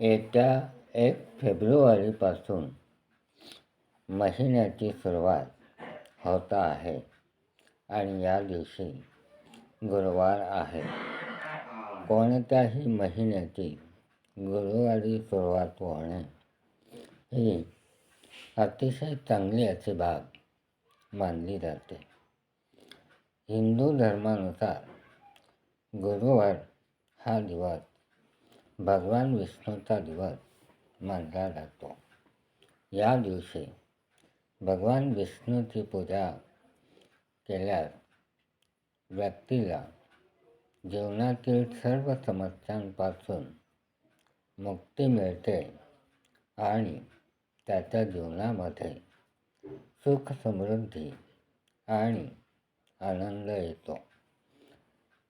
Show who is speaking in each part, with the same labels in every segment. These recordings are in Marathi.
Speaker 1: येत्या एक फेब्रुवारीपासून महिन्याची सुरुवात होत आहे आणि या दिवशी गुरुवार आहे. कोणत्याही महिन्याची गुरुवारी सुरुवात होणे ही अतिशय चांगली अशी बाब मानली जाते. हिंदू धर्मानुसार गुरुवार हा दिवस भगवान विष्णूचा दिवस मानला जातो. या दिवशी भगवान विष्णूची पूजा केल्यास व्यक्तीला जीवनातील सर्व समस्यांपासून मुक्ती मिळते आणि त्याच्या जीवनामध्ये सुख समृद्धी आणि आनंद येतो.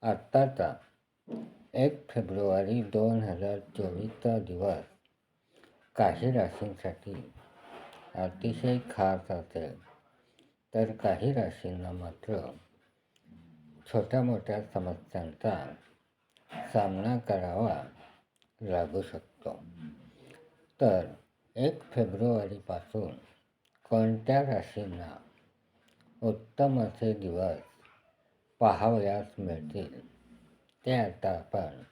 Speaker 1: आत्ताचा एक फेब्रुवारी दोन हजार चोवीसचा दिवस. काही राशींसाठी अतिशय खास असेल तर काही राशींना मात्र छोट्या मोठ्या समस्यांचा सामना करावा लागू शकतो. तर एक फेब्रुवारीपासून कोणत्या राशींना उत्तम असे दिवस पाहावयास मिळतील? ते आता आपण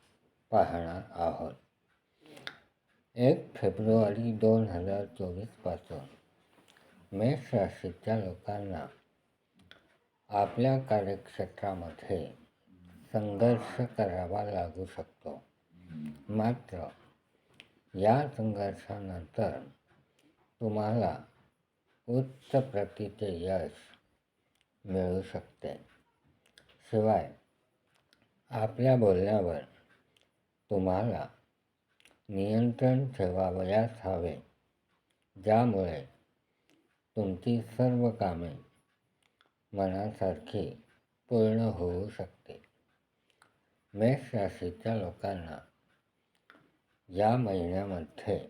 Speaker 1: पाहणार आहोत एक फेब्रुवारी दोन हजार चोवीसपासून मेष राशीच्या लोकांना आपल्या कार्यक्षेत्रामध्ये संघर्ष करावा लागू शकतो मात्र या संघर्षानंतर तुम्हाला उच्च प्रतीचे यश मिळू शकते शिवाय आपल्या बोलण्यावर तुम्हाला नियंत्रण ठेवावयास हवे ज्यामुळे तुमची सर्व कामे मनासारखी पूर्ण होऊ शकते. मेष राशीच्या लोकांना या महिन्यामध्ये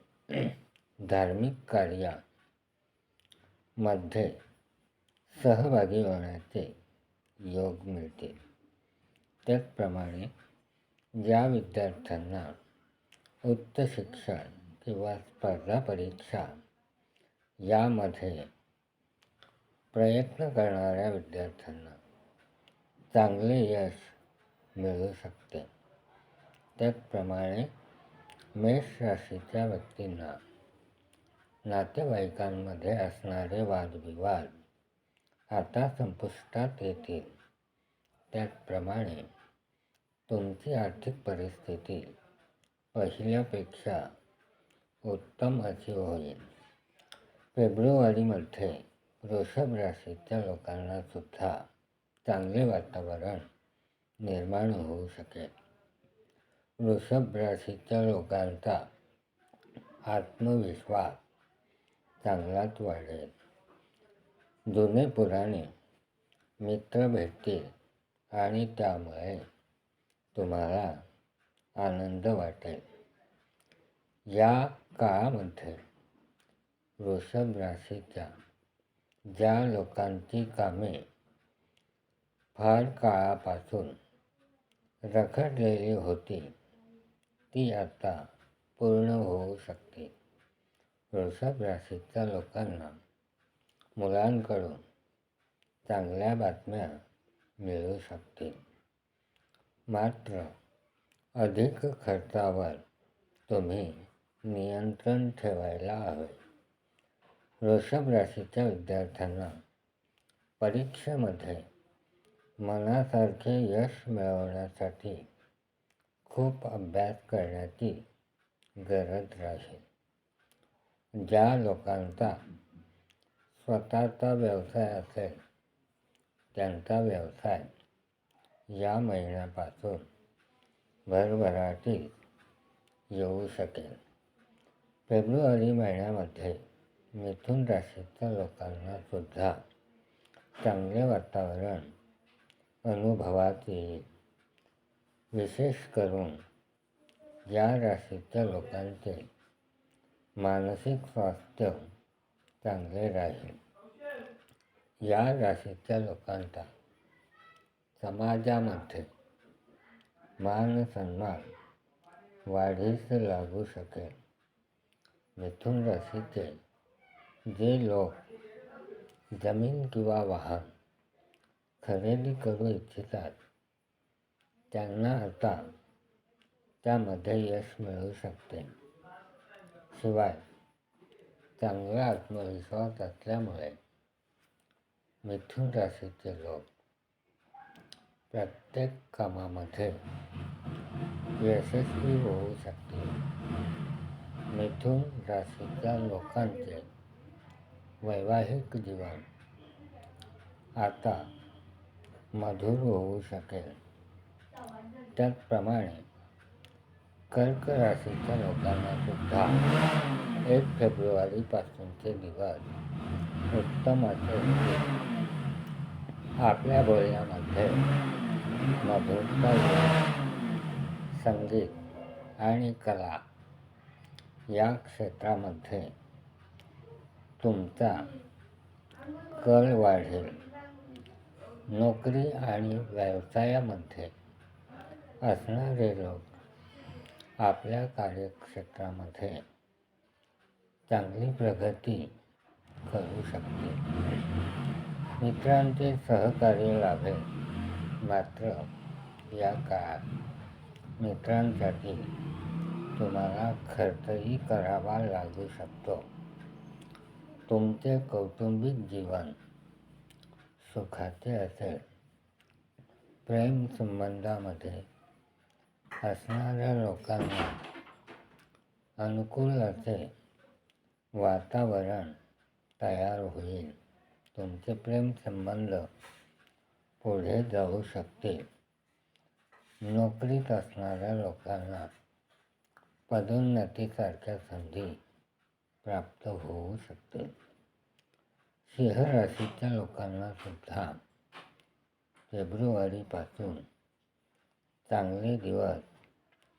Speaker 1: धार्मिक कार्यामध्ये सहभागी होण्याचे योग मिळतील. त्याचप्रमाणे ज्या विद्यार्थ्यांना उच्च शिक्षण किंवा स्पर्धा परीक्षा यामध्ये प्रयत्न करणाऱ्या विद्यार्थ्यांना चांगले यश मिळू शकते. त्याचप्रमाणे मेष राशीच्या व्यक्तींना नातेवाईकांमध्ये असणारे वादविवाद आता संपुष्टात येतील. त्याचप्रमाणे तुमची आर्थिक परिस्थिती पहिल्यापेक्षा उत्तम अशी होईल. फेब्रुवारीमध्ये वृषभ राशीच्या लोकांना सुद्धा चांगले वातावरण निर्माण होऊ शकेल. वृषभ राशीच्या लोकांचा आत्मविश्वास चांगलाच वाढेल. जुने पुराणे मित्र भेटतील. आणि त्यामुळे तुम्हाला आनंद वाटेल. या काळामध्ये वृषभ राशीच्या ज्या लोकांची कामे फार काळापासून रखडलेली होती ती आता पूर्ण होऊ शकते. वृषभ राशीच्या लोकांना मुलांकडून चांगल्या बातम्या मिळू शकतील मात्र अधिक खर्चावर तुम्ही नियंत्रण ठेवायला हवे. वृषभ राशीच्या विद्यार्थ्यांना परीक्षेमध्ये मनासारखे यश मिळवण्यासाठी खूप अभ्यास करण्याची गरज राहील. ज्या लोकांचा स्वतःचा व्यवसाय असेल त्यांचा व्यवसाय. या महिन्यापासून भरभराटीत येऊ शकेल. फेब्रुवारी महिन्यामध्ये मिथुन राशीच्या लोकांना सुद्धा चांगले वातावरण अनुभवात येईल. विशेष करून या राशीच्या लोकांचे मानसिक स्वास्थ्य चांगले राहील. या राशीच्या लोकांचा समाजामध्ये मान सन्मान वाढीस लागू शकेल. मिथुन राशीचे जे लोक जमीन किंवा वाहन खरेदी करू इच्छितात त्यांना आता त्यामध्ये यश मिळू शकते. शिवाय चांगला आत्मविश्वास असल्यामुळे मिथुन राशीचे लोक प्रत्येक कामामध्ये यशस्वी होऊ शकतील मिथुन राशीच्या लोकांचे वैवाहिक जीवन आता मधुर होऊ शकेल. त्याचप्रमाणे कर्क राशीच्या लोकांना सुद्धा एक फेब्रुवारीपासूनचे दिवस उत्तम असेल आपल्या बोलण्यामध्ये मधुरता संगीत आणि कला या क्षेत्रामध्ये तुमचा कल वाढेल. नोकरी आणि व्यवसायामध्ये असणारे लोक आपल्या कार्यक्षेत्रामध्ये चांगली प्रगती करू शकते. मित्रांचे सहकार्य लाभेल मात्र या काळात मित्रांसाठी तुम्हाला खर्चही करावा लागू शकतो. तुमचे कौटुंबिक जीवन सुखाचे असेल. प्रेम संबंधामध्ये असणाऱ्या लोकांना अनुकूल असे वातावरण तयार होईल. तुमचे प्रेम संबंध पुढे जाऊ शकते. नोकरीत असणाऱ्या लोकांना पदोन्नतीसारख्या संधी प्राप्त होऊ शकते. सिंह राशीच्या लोकांना सुद्धा फेब्रुवारीपासून चांगले दिवस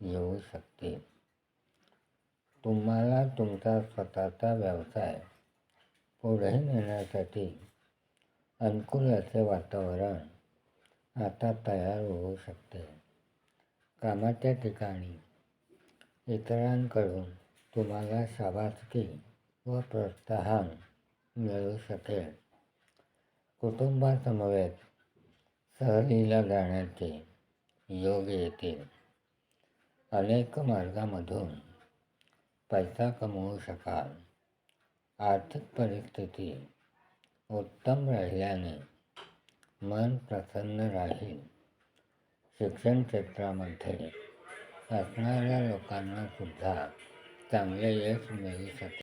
Speaker 1: येऊ शकते. तुम्हाला तुमचा स्वतःचा व्यवसाय पुढे नेण्यासाठी अनुकूल असे वातावरण आता तयार होऊ शकते. कामाच्या ठिकाणी इतरांकडून तुम्हाला शाबासकी व प्रोत्साहन मिळू शकेल. कुटुंबासमवेत सहलीला जाण्याचे योग येतील. अनेक मार्गामधून पैसा कमवू शकाल. आर्थिक परिस्थिती उत्तम राहिल्याने मन प्रसन्न राहील. शिक्षण क्षेत्रामध्ये असणाऱ्या लोकांना सुद्धा चांगले यश मिळू शकेल.